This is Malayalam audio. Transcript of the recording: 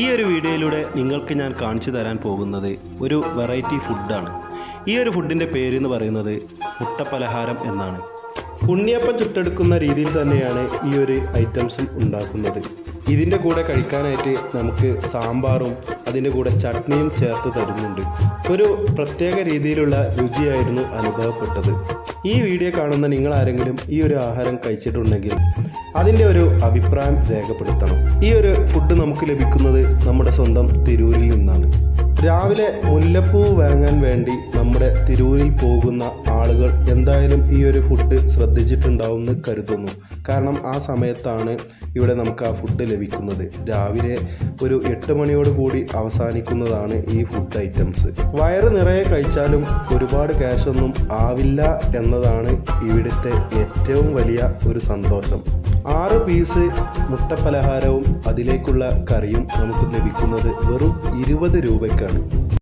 ഈ ഒരു വീഡിയോയിലൂടെ നിങ്ങൾക്ക് ഞാൻ കാണിച്ചു തരാൻ പോകുന്നത് ഒരു വെറൈറ്റി ഫുഡാണ് ഈ ഒരു ഫുഡിന്റെ പേര് എന്ന് പറയുന്നത് മുട്ടപ്പലഹാരം എന്നാണ്. ഉണ്ണിയപ്പം ചുട്ടെടുക്കുന്ന രീതിയിൽ തന്നെയാണ് ഈ ഒരു ഐറ്റംസും ഉണ്ടാക്കുന്നത്. ഇതിന്റെ കൂടെ കഴിക്കാനായിട്ട് നമുക്ക് സാമ്പാറും അതിന്റെ കൂടെ ചട്നിയും ചേർത്ത് തരുന്നുണ്ട്. ഒരു പ്രത്യേക രീതിയിലുള്ള രുചിയായിരുന്നു അനുഭവപ്പെട്ടത്. ഈ വീഡിയോ കാണുന്ന നിങ്ങൾ ആരെങ്കിലും ഈ ഒരു ആഹാരം കഴിച്ചിട്ടുണ്ടെങ്കിൽ അതിന്റെ ഒരു അഭിപ്രായം രേഖപ്പെടുത്തണം. ഈ ഒരു ഫുഡ് നമുക്ക് ലഭിക്കുന്നത് നമ്മുടെ സ്വന്തം തിരൂരിൽ നിന്നാണ്. രാവിലെ മുല്ലപ്പൂ വാങ്ങാൻ വേണ്ടി നമ്മുടെ തിരൂരിൽ പോകുന്ന ആളുകൾ എന്തായാലും ഈ ഒരു ഫുഡ് ശ്രദ്ധിച്ചിട്ടുണ്ടാവും എന്ന് കരുതുന്നു. കാരണം ആ സമയത്താണ് ഇവിടെ നമുക്ക് ആ ഫുഡ് ലഭിക്കുന്നത്. രാവിലെ ഒരു എട്ട് മണിയോട് കൂടി അവസാനിക്കുന്നതാണ് ഈ ഫുഡ് ഐറ്റംസ് വയറ് നിറയെ കഴിച്ചാലും ഒരുപാട് ക്യാഷൊന്നും ആവില്ല എന്നതാണ് ഇവിടുത്തെ ഏറ്റവും വലിയ ഒരു സന്തോഷം. ആറ് പീസ് മുട്ടപ്പലഹാരവും അതിലേക്കുള്ള കറിയും നമുക്ക് ലഭിക്കുന്നത് വെറും ഇരുപത് Rica